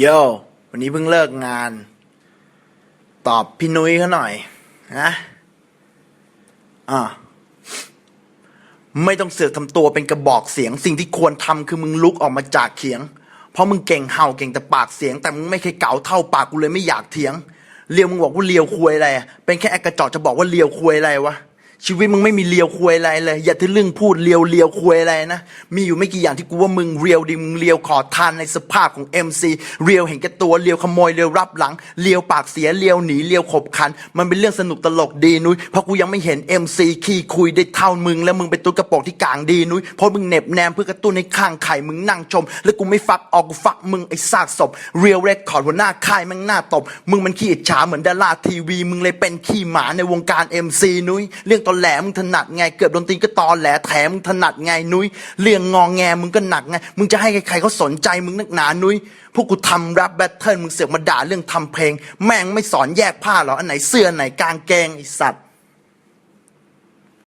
โยวันนี้เพิ่งเลิกงาน ตอบพี่นุ้ยเขาหน่อยนะอ่าไม่ต้องเสือกทำตัวเป็นกระบอกเสียง สิ่งที่ควรทำคือมึงลุกออกมาจากเขียง เพราะมึงเก่งเห่าเก่งแต่ปากเสียง แต่มึงไม่เคยเก๋าเท่าปากกูเลยไม่อยากเถียงเลียวมึงบอกว่าเลียวคุยอะไรเป็นแค่แอกระจอกจะบอกว่าเลียวคุยอะไรวะ ชีวิตมึงไม่มีเลียวคุยอะไรเลย อย่าทะลึ่งพูดเลียวเลียวคุยอะไรนะ มีอยู่ไม่กี่อย่างที่กูว่ามึงเรียวดิมึงเลียวขอทานในสภาพของ MC เรียวเห็นแก่ตัวเลียวขโมยเลียวรับหลังเลียวปากเสียเลียวหนีเลียวขบขัน มันเป็นเรื่องสนุกตลกดีนุ้ยเพราะกูยังไม่เห็น MC ขี้คุยได้เท่ามึง แล้วมึงเป็นตัวกระโปรงที่กลางดีนุ้ยเพราะมึงเน็บแนมเพื่อกระตุ้นให้ข้างไข่มึงนั่งชม แล้วกูไม่ฟักออกกูฟักมึงไอ้ซากศพเรียวเรคคอร์ดหัวหน้าค่ายม่งหน้าตบมึงมันขี้อิจฉาเหมือนดาราทีวี มึงเลยเป็นขี้หมาในวงการ MC นุ้ยเรื่องตอแหลมึงถนัดไง เกือบโดนตีนก็ตอแหลแถมมึงถนัดไงนุ้ยเรื่องงองแงมึงก็หนักไง มึงจะให้ใครๆเขาสนใจมึงนักหนานุ้ยพวกกูทำแรปแบทเทิลมึงเสือกมาด่าเรื่องทำเพลง แม่งไม่สอนแยกผ้าเหรออันไหนเสื้ออันไหนกางเกงไอสัตว์